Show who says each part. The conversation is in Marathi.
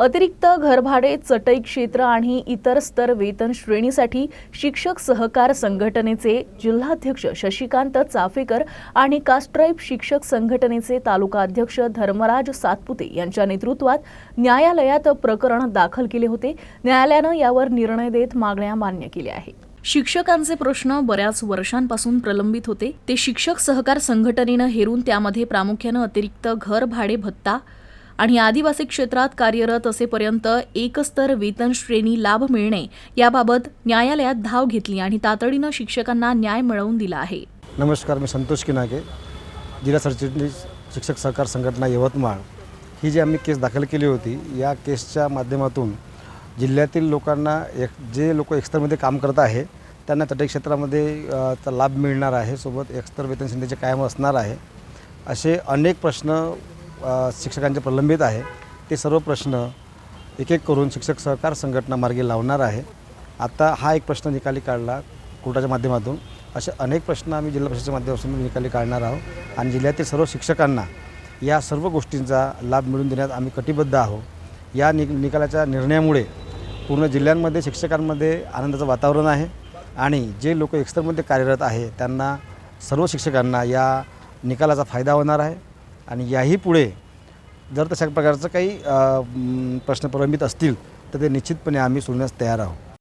Speaker 1: अतिरिक्त घरभाडे चटई क्षेत्र आणि इतर स्तर वेतन श्रेणीसाठी शिक्षक सहकार संघटनेचे जिल्हाध्यक्ष शशिकांत चाफेकर आणि कास्ट्राईब शिक्षक संघटनेचे तालुका अध्यक्ष धर्मराज सातपुते यांच्या नेतृत्वात न्यायालयात प्रकरण दाखल केले होते. न्यायालयानं यावर निर्णय देत मागण्या मान्य केल्या आहेत. शिक्षकांचे प्रश्न बऱ्याच वर्षांपासून प्रलंबित होते. ते शिक्षक सहकार संघटनेनं हेरून त्यामध्ये प्रामुख्यानं अतिरिक्त घर भाडे भत्ता आणि आदिवासी क्षेत्रात कार्यरत असेपर्यंत एकस्तर वेतन श्रेणी लाभ मिळणे याबाबत न्यायालयात धाव घेतली आणि तातडीनं शिक्षकांना न्याय मिळवून दिला आहे.
Speaker 2: नमस्कार मी संतोष किनागे जिल्हा सरचिटणीस शिक्षक सहकार संघटना यवतमाळ. ही जी आम्ही केस दाखल केली होती या केसच्या माध्यमातून जिल्ह्यातील लोकांना एक जे लोक एक्स्तरमध्ये काम करत आहे त्यांना तटीय क्षेत्रामध्ये लाभ मिळणार आहे. सोबत एक्स्तर वेतन संधीचे कायम असणार आहे. असे अनेक प्रश्न शिक्षकांचे प्रलंबित आहे. ते सर्व प्रश्न एक एक करून शिक्षक सहकार संघटना मार्गी लावणार आहे. आता हा एक प्रश्न निकाली काढला कोर्टाच्या माध्यमातून. असे अनेक प्रश्न आम्ही जिल्हा परिषदेच्या माध्यमातून निकाली काढणार आहोत आणि जिल्ह्यातील सर्व शिक्षकांना या सर्व गोष्टींचा लाभ मिळवून देण्यात आम्ही कटिबद्ध आहोत. या नि निकालाच्या निर्णयामुळे पूर्ण जिल्ह्यांमध्ये शिक्षकांमध्ये आनंदाचं वातावरण आहे आणि जे लोक एक्स्तरमध्ये कार्यरत आहे त्यांना सर्व शिक्षकांना या निकालाचा फायदा होणार आहे. आणि याही पुढे जर तशा प्रकारचं काही प्रश्न प्रलंबित असतील तर ते निश्चितपणे आम्ही सोडण्यास तयार आहोत.